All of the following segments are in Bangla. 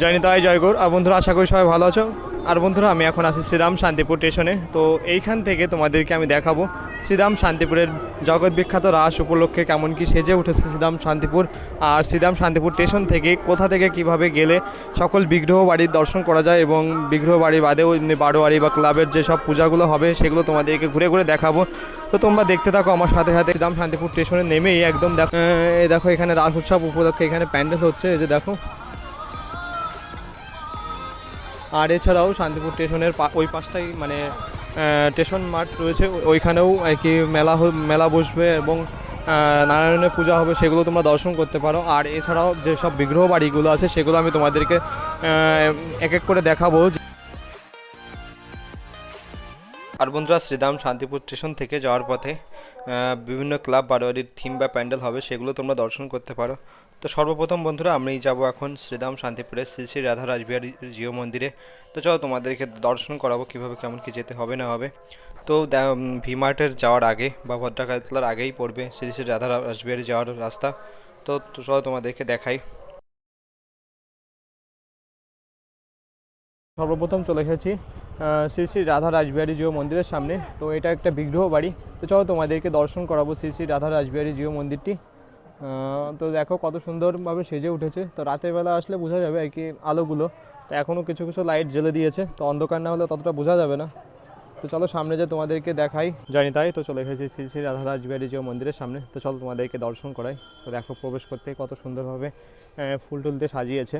জয় নিতাই জয়গুর আর বন্ধুরা, আশা করি সবাই ভালো আছো। আর বন্ধুরা, আমি এখন আছি শ্রীরাম শান্তিপুর স্টেশনে। তো এইখান থেকে তোমাদেরকে আমি দেখাবো শ্রীরাম শান্তিপুরের জগৎ বিখ্যাত রাস উপলক্ষে কেমন কি সেজে উঠেছে শ্রীরাম শান্তিপুর। আর শ্রীরাম শান্তিপুর স্টেশন থেকে কোথা থেকে কীভাবে গেলে সকল বিগ্রহ বাড়ির দর্শন করা যায় এবং বিগ্রহ বাড়ি বাদেও বারোয়ারি বা ক্লাবের যে সব পূজাগুলো হবে সেগুলো তোমাদেরকে ঘুরে ঘুরে দেখাবো। তো তোমরা দেখতে থাকো আমার সাথে সাথে শ্রীরাম শান্তিপুর স্টেশনে নেমেই একদম দেখো দেখো এখানে রাস উৎসব উপলক্ষে এখানে প্যান্ডেল হচ্ছে, এই যে দেখো। আর এছাড়াও শান্তিপুর স্টেশনের ওই পাশটাই মানে স্টেশন মাঠ রয়েছে। ওইখানেও আর কি মেলা মেলা বসবে এবং নারায়ণের পূজা হবে সেগুলো তোমরা দর্শন করতে পারো। আর এছাড়াও যেসব বিগ্রহ বাড়িগুলো আছে সেগুলো আমি তোমাদেরকে এক এক করে দেখাবো। আর বন্ধুরা শ্রীধাম শান্তিপুর স্টেশন থেকে যাওয়ার পথে বিভিন্ন ক্লাব, বারোয়ারির থিম বা প্যান্ডেল হবে, সেগুলো তোমরা দর্শন করতে পারো। তো সর্বপ্রথম বন্ধুরা, আমি যাব এখন শ্রীধাম শান্তিপুরের শ্রী শ্রী রাধা রাজবিহারী জিও মন্দিরে। তো চলো, তোমাদেরকে দর্শন করাবো কীভাবে, কেমন কি যেতে হবে না হবে। তো ভিমার্টের যাওয়ার আগে বা ভদ্রাকাতলার আগেই পড়বে শ্রী শ্রী রাধা রাজবিহারী যাওয়ার রাস্তা। তো চলো, তোমাদেরকে দেখাই। সর্বপ্রথম চলে এসেছি শ্রী শ্রী রাধা রাজবিহারী জিও মন্দিরের সামনে। তো এটা একটা বিগ্রহ বাড়ি। তো চলো তোমাদেরকে দর্শন করাবো শ্রী শ্রী রাধা রাজবিহারী জিও মন্দিরটি। তো দেখো কত সুন্দরভাবে সেজে উঠেছে। তো রাতের বেলা আসলে বোঝা যাবে আর কি আলোগুলো। তো এখনও কিছু কিছু লাইট জ্বেলে দিয়েছে। তো অন্ধকার না হলে ততটা বোঝা যাবে না। তো চলো সামনে যে তোমাদেরকে দেখাই। জানি তাই, তো চলে এসেছি শ্রী শ্রী রাধা রাজবিহারী জিও মন্দিরের সামনে। তো চলো তোমাদেরকে দর্শন করাই। তো দেখো প্রবেশ করতে কত সুন্দরভাবে ফুল টুল দিয়ে সাজিয়েছে।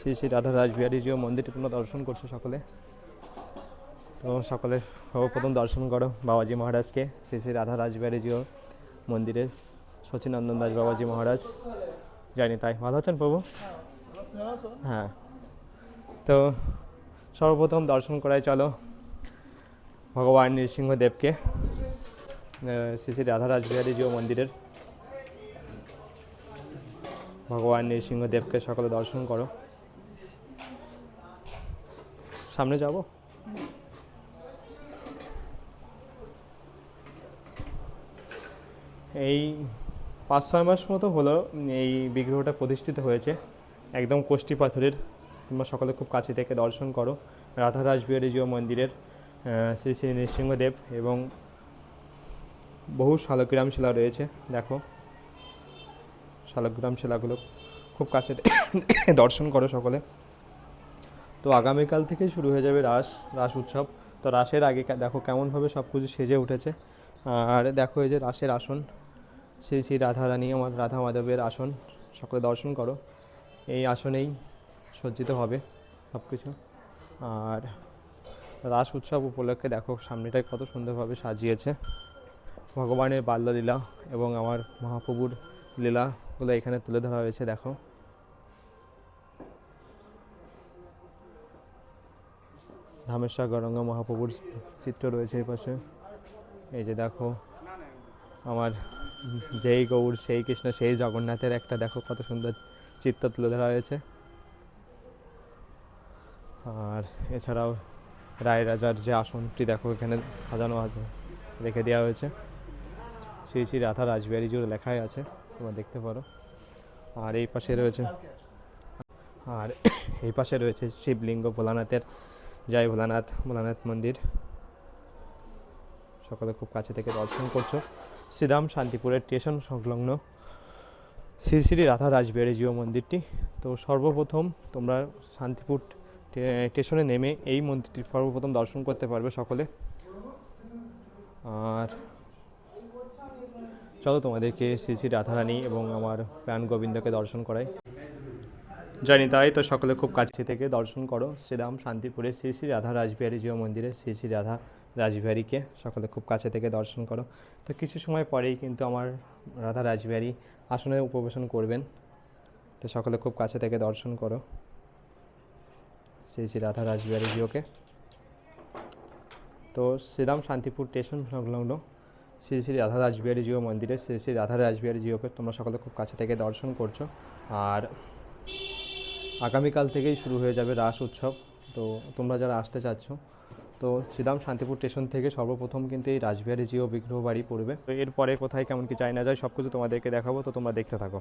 শ্রী শ্রী রাধা রাজবিহারী জিও মন্দিরটি তোমরা দর্শন করছ সকলে। তো সকলে সর্বপ্রথম দর্শন করো বাবাজি মহারাজকে, শ্রী শ্রী রাধা জিও মন্দিরে সচিনন্দন দাস বাবাজি মহারাজ। জানি তাই। ভালো আছেন প্রভু? হ্যাঁ। তো সর্বপ্রথম দর্শন করাই চলো ভগবান নৃসিংহদেবকে শ্রী শ্রী রাধা রাজবিহারী জিও মন্দিরের। ভগবান নৃসিংহদেবকে সকলে দর্শন করো। সামনে যাব। এই পাঁচ ছয় মাস মতো হলো এই বিগ্রহটা প্রতিষ্ঠিত হয়েছে। একদম কোষ্ঠী পাথরের। তোমরা সকলে খুব কাছে থেকে দর্শন করো। রাধা রাজবিহারী জিও মন্দিরের শ্রী শ্রী নৃসিংহদেব এবং বহু শালগ্রাম শিলা রয়েছে। দেখো, শালগ্রাম শিলাগুলো খুব কাছে দর্শন করো সকলে। তো আগামীকাল থেকেই শুরু হয়ে যাবে রাস রাস উৎসব। তো রাসের আগে দেখো কেমনভাবে সব কিছু সেজে উঠেছে। আর দেখো এই যে রাসের আসন। শ্রী শ্রী রাধারানী, আমার রাধা মাধবের আসন। সকলে দর্শন করো। এই আসনেই সজ্জিত হবে সব কিছু আর রাস উৎসব উপলক্ষে দেখো সামনেটায় কত সুন্দরভাবে সাজিয়েছে। ভগবানের বাল্যলীলা এবং আমার মহাপ্রভুর লীলাগুলো এখানে তুলে ধরা হয়েছে, দেখো। ধামেশ্বর গরঙ্গা মহাপ্রভুর চিত্র রয়েছে এই পাশে। এই যে দেখো, আমার যেই গৌর, সেই কৃষ্ণ, সেই জগন্নাথের একটা দেখো কত সুন্দর চিত্র তুলে ধরা হয়েছে। আর এছাড়াও রায় রাজার যে আসনটি দেখো, এখানে সাজানো আছে, রেখে দেওয়া হয়েছে। শ্রী শ্রী রাধা রাজবিহারী জুড়ে লেখাই আছে, তোমরা দেখতে পারো। আর এই পাশে রয়েছে, আর এই পাশে রয়েছে শিবলিঙ্গ ভোলানাথের জয় ভোলানাথ ভোলানাথ মন্দির। সকলে খুব কাছে থেকে দর্শন করছ। শ্রীরাম শান্তিপুরের স্টেশন সংলগ্ন শ্রী শ্রী রাধা রাজবিহারী জিও মন্দিরটি। তো সর্বপ্রথম তোমরা শান্তিপুর স্টেশনে নেমে এই মন্দিরটি সর্বপ্রথম দর্শন করতে পারবে সকলে। আর চলো তোমাদেরকে শ্রী শ্রী রাধারানী এবং আমার প্রাণ গোবিন্দকে দর্শন করাই। জানি তাই, তো সকলে খুব কাছে থেকে দর্শন করো। শ্রীরাম, শান্তিপুরে শ্রী শ্রী রাধা রাজবিহারী জিও মন্দিরে শ্রী শ্রী রাধা রাজবিহারীকে সকলে খুব কাছে থেকে দর্শন করো। তো কিছু সময় পরেই কিন্তু আমার রাধা রাজবিহারী আসনে উপবেশন করবেন। তো সকলে খুব কাছে থেকে দর্শন করো। শ্রী শ্রী রাধা রাজবিহারী জিওকে। তো শ্রীরাম, শান্তিপুর স্টেশন সংলগ্ন শ্রী শ্রী রাধা রাজবিহারী জিও মন্দিরে শ্রী শ্রী রাধা রাজবিহারী জিওকে তোমরা সকলে খুব কাছে থেকে দর্শন করছ। আর আগামীকাল থেকেই শুরু হয়ে যাবে রাস উৎসব। তো তোমরা যারা আসতে চাচ্ছ, তো শ্রীরাম শান্তিপুর স্টেশন থেকে সর্বপ্রথম কিন্তু এই রাজবিহারী জিও বিগ্রহ বাড়ি পড়বে। তো এরপরে কোথায় কেমন কি চাই না যায় সব কিছু তোমাদেরকে দেখাবো, তো তোমরা দেখতে থাকো।